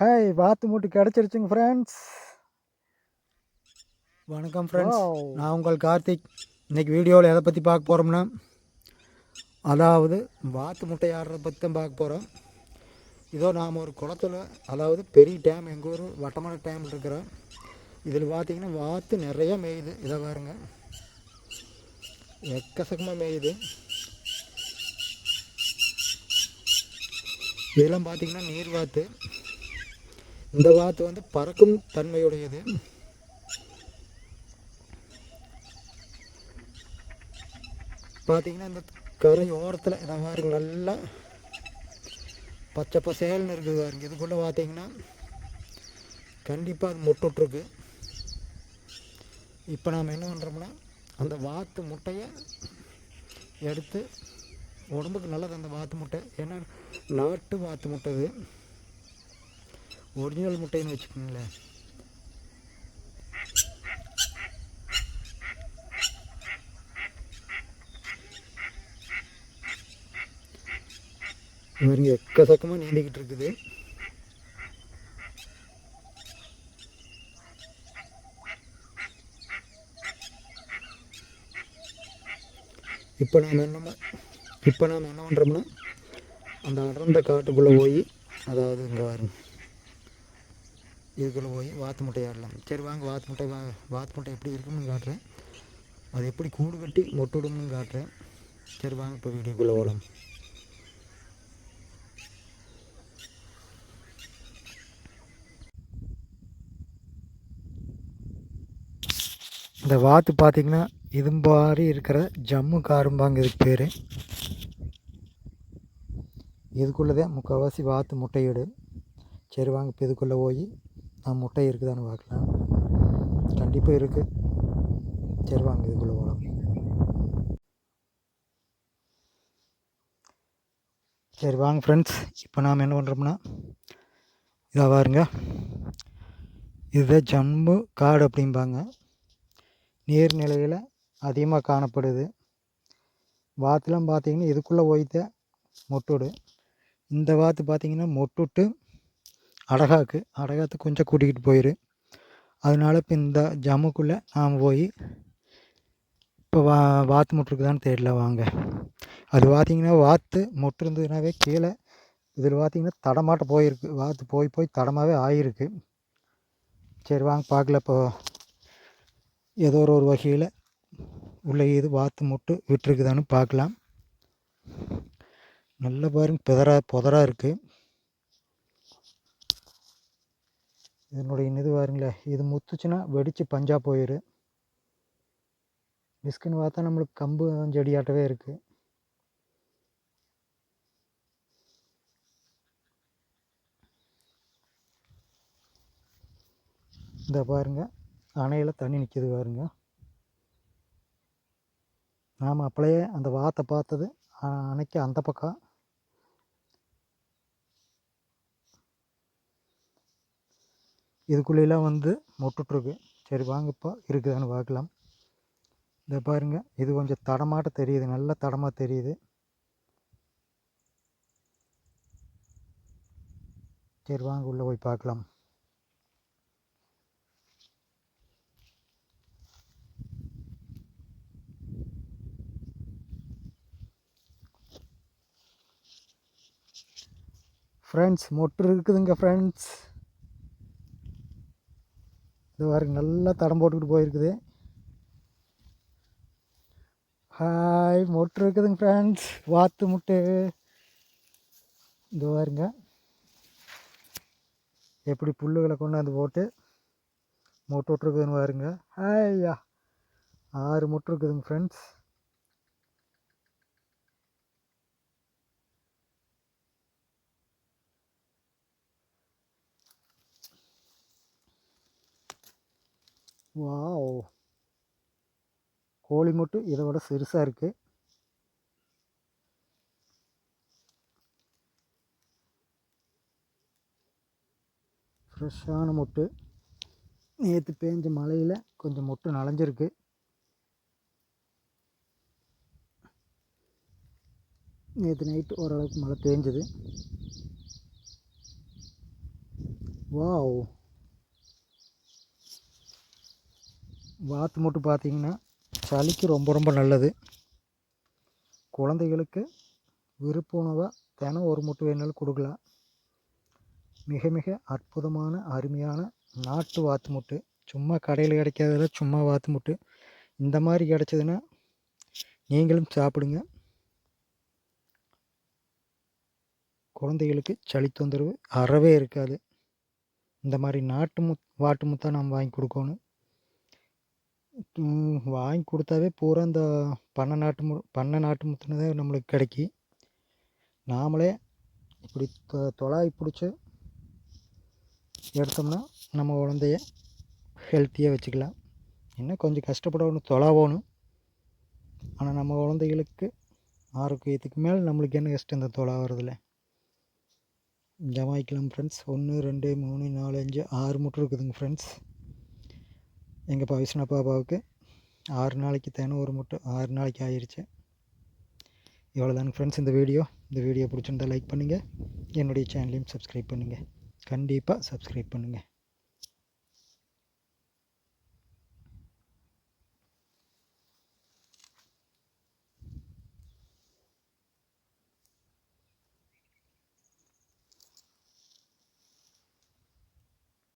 Hi வாத்து மூட்டு கிடச்சிருச்சுங்க friends வணக்கம் ஃப்ரெண்ட்ஸ் நான் உங்கள் கார்த்திக். இன்னைக்கு வீடியோவில் எதை பற்றி பார்க்க போகிறோம்னா அதாவது வாத்து முட்டை ஆடுறத பற்றி தான் பார்க்க போகிறோம் இதோ நாம் ஒரு குளத்துல அதாவது பெரிய டேம் எங்கள் ஊர் வட்டமான டேம் இருக்கிறோம். இதில் பார்த்தீங்கன்னா வாத்து நிறைய மேயுது. இதை பாருங்க. எக்கச்சக்கமாக மேயுது. இதெல்லாம் பார்த்தீங்கன்னா நீர் வாத்து இந்த வாத்து வந்து பறக்கும் தன்மையுடையது. பார்த்தீங்கன்னா இந்த கரை ஓரத்தில் இதை பாருங்க நல்லா பச்சை பசேல்னு இருக்குது பாருங்க. இதுக்குள்ளே பார்த்தீங்கன்னா கண்டிப்பாக அது முட்டுட்ருக்கு. இப்போ நாம் என்ன பண்ணுறோம்னா அந்த வாத்து முட்டையை எடுத்து உடம்புக்கு நல்லது அந்த வாத்து முட்டை. ஏன்னா நாட்டு வாத்து முட்டை இது ஒரிஜினல் முட்டைன்னு வச்சுக்கோங்களேன். இவருங்க எக்கச்சக்கமாக நீந்திக்கிட்டு இருக்குது. இப்போ நாம் என்ன இப்போ நாம் என்ன பண்ணுறோம்னா அந்த அடர்ந்த காட்டுக்குள்ளே போய் அதாவது இங்கே பாருங்க. இதுக்குள்ளே போய் வாத்து முட்டை ஆடலாம் சரி வாங்க வாத்து முட்டை வா வாத்து முட்டை எப்படி இருக்கும்னு காட்டுறேன். அது எப்படி கூடு கட்டி மொட்டுடும்னு காட்டுறேன். சரி வாங்க இப்போ வீடியோக்குள்ளே ஓடலாம் இந்த வாத்து பார்த்திங்கன்னா இது மாதிரி இருக்கிற ஜம்மு காரும்பாங்க இதுக்கு பேர். இதுக்குள்ளே தான் முக்கால்வாசி வாத்து முட்டையிடும் சரி வாங்க இப்போ இதுக்குள்ளே போய் முட்டை இருக்குதான்னு பார்க்கலாம். கண்டிப்பாக இருக்குது சரி வாங்க இதுக்குள்ளே போகலாம் சரி வாங்க ஃப்ரெண்ட்ஸ் இப்போ நாம் என்ன பண்ணுறோம்னா இதாக பாருங்க. இதுதான் ஜம்மு காடு அப்படிம்பாங்க. நீர்நிலையில் அதிகமாக காணப்படுது. வாத்துலாம் பார்த்தீங்கன்னா இதுக்குள்ளே போய்த்த மொட்டுடு. இந்த வாத்து பார்த்தீங்கன்னா மொட்டுட்டு அடகாக்கு அடகாத்து கொஞ்சம் கூட்டிக்கிட்டு போயிரு. அதனால இப்போ இந்த ஜம்முக்குள்ளே நாம் போய் இப்போ வா வாத்து முட்டிருக்குதான்னு தெரியல வாங்க. அது பார்த்தீங்கன்னா வாத்து முட்டிருந்ததுனாவே கீழே இதில் பார்த்தீங்கன்னா தடமாட்ட போயிருக்கு. வாத்து போய் போய் தடமாகவே ஆயிருக்கு. சரி வாங்க பார்க்கல இப்போ. ஏதோ ஒரு ஒரு வகையில் உள்ளே இது வாத்து முட்டு விட்டுருக்குதான்னு பார்க்கலாம் நல்ல பாருங்க பிதரா புதராக இருக்குது இதனுடைய இது பாருங்களேன் இது முத்துச்சுன்னா வெடித்து பஞ்சாக போயிடும் பிஸ்குன்னு பார்த்தா நம்மளுக்கு கம்பு செடியாட்டவே இருக்குது இந்த பாருங்க. அணையில் தண்ணி நிற்கிது பாருங்க. நாம் அப்படியே அந்த வாத்தை பார்த்தது அ- அணைக்கு அந்த பக்கம் இதுக்குள்ளெல்லாம் வந்து முட்டுட்ருக்கு சரி வாங்க இப்போ இருக்குதான்னு பார்க்கலாம். இந்த பாருங்க. இது கொஞ்சம் தடமாட்ட தெரியுது. நல்ல தடமாக தெரியுது. சரி வாங்க. உள்ளே போய் பார்க்கலாம். ஃப்ரெண்ட்ஸ் மொட்டு இருக்குதுங்க ஃப்ரெண்ட்ஸ் இது பாருங்க நல்லா தடம் போட்டுக்கிட்டு போயிருக்குது. ஹாய் மொட்டு இருக்குதுங்க ஃப்ரெண்ட்ஸ் வாத்து முட்டை. இது பாருங்க. எப்படி புல்லுகளை கொண்டாந்து போட்டு மொட்டு விட்ருக்குதுன்னு பாருங்க. ஹாய்யா ஆறு முட்டு இருக்குதுங்க ஃப்ரெண்ட்ஸ் வாவ். கோழி மட்டும் இதை விட சிறுசாக இருக்குது ஃப்ரெஷ்ஷான முட்டு. நேற்று பேஞ்ச மழையில் கொஞ்சம் முட்டு நனைஞ்சிருக்கு நேற்று நைட்டு ஓரளவுக்கு மழை பேஞ்சுது. வாவ். வாத்து மட்டும் பார்த்திங்கன்னா சளிக்கு ரொம்ப ரொம்ப நல்லது. குழந்தைகளுக்கு விருப்ப உணவாக தினம் ஒரு முட்டை வேணாலும் கொடுக்கலாம். மிக மிக அற்புதமான அருமையான நாட்டு வாத்து முட்டு. சும்மா கடையில் கிடைக்காததில் சும்மா வாத்து முட்டு. இந்த மாதிரி கிடச்சதுன்னா நீங்களும் சாப்பிடுங்க. குழந்தைகளுக்கு சளி தொந்தரவு அறவே இருக்காது. இந்த மாதிரி நாட்டு முத் வாட்டு முத்தாக நம்ம வாங்கி கொடுக்கணும். வாங்கி கொடுத்தாவே பூரா இந்த பண்ணை நாட்டு மு பண்ணை நாட்டு முத்துன்னு தான் நம்மளுக்கு கிடைக்கி. நாமளே இப்படி தொ- தொலாவி பிடிச்சி எடுத்தோம்னா நம்ம குழந்தைய ஹெல்த்தியாக வச்சுக்கலாம். இன்னும் கொஞ்சம் கஷ்டப்படணும் தொலாவணும். ஆனால் நம்ம குழந்தைகளுக்கு ஆரோக்கியத்துக்கு மேலே நம்மளுக்கு என்ன கஷ்டம் இந்த தொலாவுறதுல? ஜமாய்க்கலாம் ஃப்ரெண்ட்ஸ் ஒன்று ரெண்டு மூணு நாலு அஞ்சு ஆறு முட்டை இருக்குதுங்க ஃப்ரெண்ட்ஸ் எங்கள் பவிஷ்ண பாப்பாவுக்கு ஆறு நாளைக்கு தேனும் ஒரு முட்டை ஆறு நாளைக்கு ஆயிடுச்சு இவ்வளோதாங்க ஃப்ரெண்ட்ஸ் இந்த வீடியோ இந்த வீடியோ பிடிச்சிருந்தா லைக் பண்ணுங்கள் என்னுடைய சேனலையும் சப்ஸ்கிரைப் பண்ணுங்கள் கண்டிப்பாக சப்ஸ்கிரைப் பண்ணுங்கள்